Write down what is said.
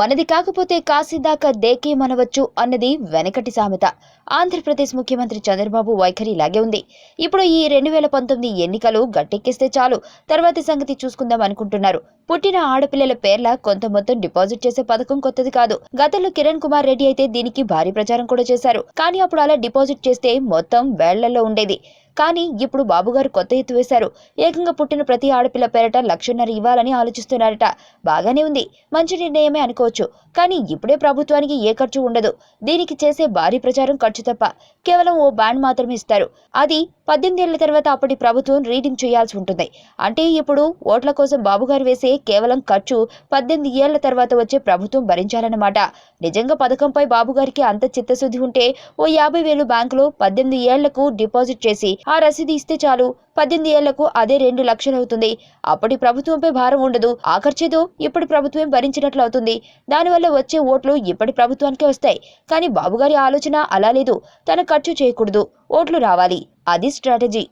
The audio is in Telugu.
మనది కాకపోతే కాశీ దాకా దేకే మనవచ్చు అన్నది వెనకటి సామెత. ఆంధ్రప్రదేశ్ ముఖ్యమంత్రి చంద్రబాబు వైఖరి ఇలాగే ఉంది. ఇప్పుడు ఈ రెండు వేల పంతొమ్మిది ఎన్నికలు గట్టెక్కిస్తే చాలు. తర్వాతి సంగతి చూసుకుందాం అనుకుంటున్నారు. పుట్టిన ఆడపిల్లల పేర్ల కొంత మొత్తం డిపాజిట్ చేసే పథకం కొత్తది కాదు. గతంలో కిరణ్ కుమార్ రెడ్డి అయితే దీనికి భారీ ప్రచారం కూడా చేశారు. కానీ అప్పుడు అలా డిపాజిట్ చేస్తే మొత్తం వేళ్ళలో ఉండేది. కానీ ఇప్పుడు బాబుగారు కొత్త ఎత్తు వేశారు. ఏకంగా పుట్టిన ప్రతి ఆడపిల్ల పేరట లక్షన్నర ఇవ్వాలని ఆలోచిస్తున్నారట. బాగానే ఉంది. మంచి నిర్ణయమే అనుకోవచ్చు. కానీ ఇప్పుడే ప్రభుత్వానికి ఏ ఖర్చు ఉండదు. దీనికి చేసే భారీ ప్రచారం ఖర్చు తప్ప కేవలం ఓ బ్యాండ్ మాత్రమే ఇస్తారు. అది పద్దెనిమిది ఏళ్ళ తర్వాత అప్పటి ప్రభుత్వం రీడింగ్ చేయాల్సి ఉంటుంది. అంటే ఇప్పుడు ఓట్ల కోసం బాబుగారు వేసే కేవలం ఖర్చు పద్దెనిమిది ఏళ్ళ తర్వాత వచ్చే ప్రభుత్వం భరించాలన్నమాట. నిజంగా పథకంపై బాబుగారికి అంత చిత్తశుద్ధి ఉంటే ఓ యాభై వేలు బ్యాంకులో పద్దెనిమిది ఏళ్ళకు డిపాజిట్ చేసి ఆ రసీదు ఇస్తే చాలు. పద్దెనిమిది ఏళ్ళకు అదే రెండు లక్షలు అవుతుంది అప్పటి ప్రభుత్వంపై భారం ఉండదు. ఆ ఖర్చేదో ఇప్పటి ప్రభుత్వం భరించినట్లు అవుతుంది. దానివల్ల వచ్చే ఓట్లు ఇప్పటి ప్రభుత్వానికే వస్తాయి. కానీ బాబుగారి ఆలోచన అలా లేదు. తన ఖర్చు చేయకూడదు. ఓట్లు రావాలి. అది స్ట్రాటజీ.